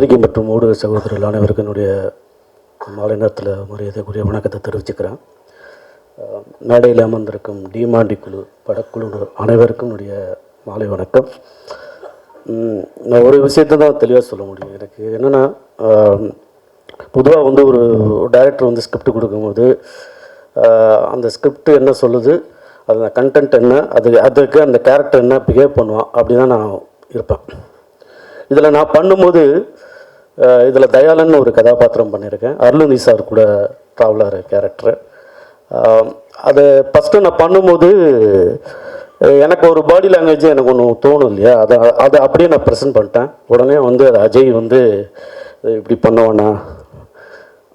பத்திரிகை மற்றும் ஊடக சகோதரர்கள் அனைவருக்கும் என்னுடைய மாலை நேரத்தில் மரியாதைக்குரிய வணக்கத்தை தெரிவிச்சுக்கிறேன். மேடையில் அமர்ந்திருக்கும் டிமாண்டி குழு படக்குழு அனைவருக்கும் என்னுடைய மாலை வணக்கம். நான் ஒரு விஷயத்தை தான் தெளிவாக சொல்ல முடியும். எனக்கு என்னென்னா பொதுவாக வந்து ஒரு டைரக்டர் வந்து ஸ்கிரிப்ட் கொடுக்கும்போது அந்த ஸ்கிரிப்ட் என்ன சொல்லுது அது கண்டென்ட் என்ன அது அதுக்கு அந்த கேரக்டர் என்ன பிஹேவ் பண்ணுவான் அப்படி தான் நான் இருப்பேன். இதில் நான் பண்ணும்போது இதில் தயாளன் ஒரு கதாபாத்திரம் பண்ணியிருக்கேன். அருள்நிதி சார் கூட ட்ராவலர் கேரக்டரு அது ஃபஸ்ட்டு நான் பண்ணும்போது எனக்கு ஒரு பாடி லாங்குவேஜ் எனக்கு ஒன்று தோணும் இல்லையா? அதை அதை அப்படியே நான் ப்ரெசென்ட் பண்ணிட்டேன். உடனே வந்து அது அஜய் வந்து இப்படி பண்ணுவானா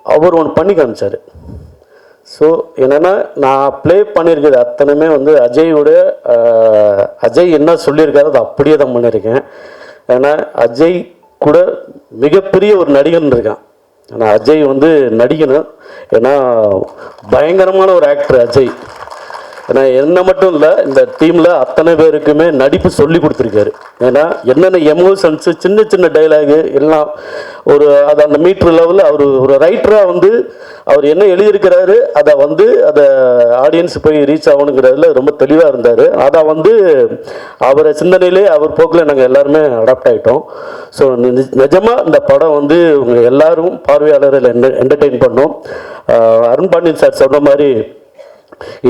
அவர் ஒன்று பண்ணி காமிச்சார். ஸோ என்னென்னா நான் ப்ளே பண்ணியிருக்கிறது அத்தனையுமே வந்து அஜயோட அஜய் என்ன சொல்லியிருக்காரோ அதை அப்படியே தான் பண்ணியிருக்கேன். ஏன்னா அஜய் கூட மிகப்பெரிய ஒரு நடிகன் இருக்கான் ஆனால் அஜய் வந்து நடிகனும் ஏன்னா பயங்கரமான ஒரு ஆக்டர் அஜய். ஏன்னா என்ன மட்டும் இல்லை இந்த டீமில் அத்தனை பேருக்குமே நடிப்பு சொல்லி கொடுத்துருக்காரு. ஏன்னா என்னென்ன எமோஷன்ஸு சின்ன சின்ன டைலாகு எல்லாம் ஒரு அது அந்த மீட்ரு லெவலில் அவர் ஒரு ரைட்டராக வந்து அவர் என்ன எழுதியிருக்கிறாரு அதை வந்து அதை ஆடியன்ஸ் போய் ரீச் ஆகணுங்கிறதுல ரொம்ப தெளிவாக இருந்தார். அதை வந்து அவரை சிந்தனையிலே அவர் போக்கில் நாங்கள் எல்லாருமே அடாப்ட் ஆகிட்டோம் ஸோ நிஜமாக இந்த படம் வந்து உங்க எல்லாரும் பார்வையாளர்கள் என்டர்டெயின் பண்ணோம். அருண் பாண்டியன் சார் சொன்ன மாதிரி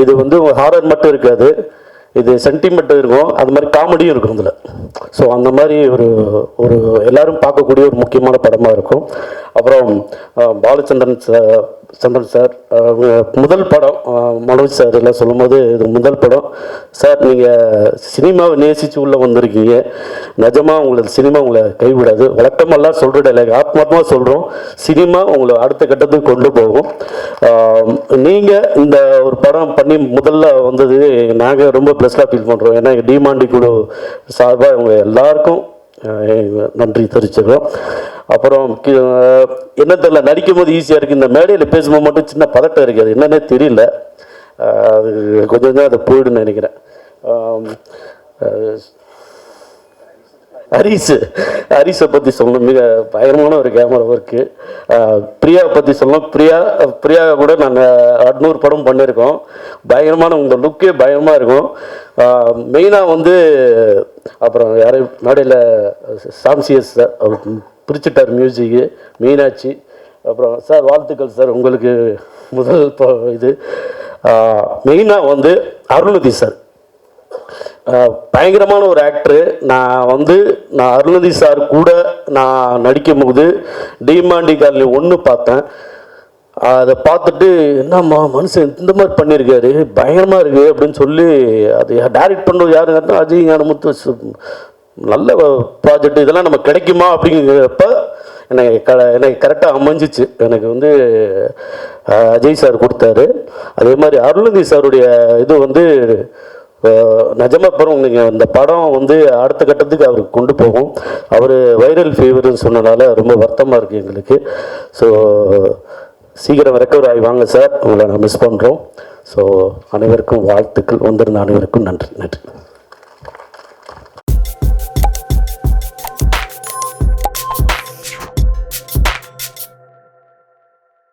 இது வந்து ஹாரர் மட்டும் இருக்காது. இது சென்டிமெண்ட் இருக்கும். அது மாதிரி காமெடியும் இருக்கும் இதில். ஸோ அந்த மாதிரி ஒரு ஒரு எல்லாரும் பார்க்கக்கூடிய ஒரு முக்கியமான படமாக இருக்கும். அப்புறம் பாலச்சந்திரன் சந்திரன் சார் முதல் படம் மனோஜ் சார் எல்லாம் சொல்லும்போது இது முதல் படம். சார் நீங்கள் சினிமாவை நேசித்து உள்ளே வந்திருக்கீங்க. நிஜமாக உங்களுக்கு சினிமா உங்களை கைவிடாது. வழக்கமெல்லாம் சொல்கிற டைலாக் ஆத்மாத்மாக சொல்கிறோம் சினிமா உங்களை அடுத்த கட்டத்துக்கு கொண்டு போகும். நீங்கள் இந்த ஒரு படம் பண்ணி முதல்ல வந்தது நாங்கள் ரொம்ப ப்ளஸ்டாக ஃபீல் பண்ணுறோம் ஏன்னா டிமாண்டி குழு சார்பாக உங்கள் எல்லாருக்கும் நன்றி தெரிவிச்சுக்கிறோம். அப்புறம் என்ன தெரியல நடிக்கும் போது ஈஸியாக இருக்குது இந்த மேடையில் பேசும்போது மட்டும் சின்ன பதட்டம் இருக்குது. அது என்னன்னே தெரியல. அது கொஞ்சம் கொஞ்சம் அதை போயிடுன்னு நினைக்கிறேன். ஹரிஸ் ஹரிஸை பற்றி சொல்லணும். மிக பயங்கரமான ஒரு கேமரா ஒர்க்கு பிரியாவை பற்றி சொல்லணும். பிரியா பிரியாவை கூட நாங்கள் அட்நூறு படம் பண்ணியிருக்கோம். பயங்கரமான உங்கள் லுக்கே பயங்கரமாக இருக்கும். மெயினாக வந்து அப்புறம் யாரும் மேடையில் சாம்சியஸ் சார் அவர் பிரிச்சுட்டார் மியூசிக்கு மீனாட்சி அப்புறம் சார் வாழ்த்துக்கள் சார் உங்களுக்கு முதல் இது. மெயினாக வந்து அருள்நிதி சார். பயங்கரமான ஒரு ஆக்டரு நான் வந்து நான் அருணதி சார் கூட நான் நடிக்கும் போது டிமாண்டி காலனி ஒன்று பார்த்தேன். அதை பார்த்துட்டு என்னம்மா மனுஷன் இந்த மாதிரி பண்ணியிருக்காரு பயங்கரமாக இருக்கு அப்படின்னு சொல்லி அது டைரக்ட் பண்ணுறது யாருங்கன்னா அஜய் ஞானமுத்து நல்ல ப்ராஜெக்ட் இதெல்லாம் நம்ம கிடைக்குமா அப்படிங்கிறப்ப எனக்கு க எனக்கு கரெக்டாக அமைஞ்சிச்சு. எனக்கு வந்து அஜய் சார் கொடுத்தாரு. அதே மாதிரி அருள்நிதி சாருடைய இது வந்து நிஜமா அப்புறம் நீங்கள் இந்த படம் வந்து அடுத்த கட்டத்துக்கு அவருக்கு கொண்டு போகும். அவர் வைரல் ஃபீவர்னு சொன்னனால ரொம்ப வருத்தமாக இருக்குது எங்களுக்கு. ஸோ சீக்கிரம் ரெக்கவர் ஆகி வாங்க சார் உங்களை நான் மிஸ் பண்ணுறோம் ஸோ அனைவருக்கும் வாழ்த்துக்கள். வந்திருந்த அனைவருக்கும் நன்றி. நன்றி.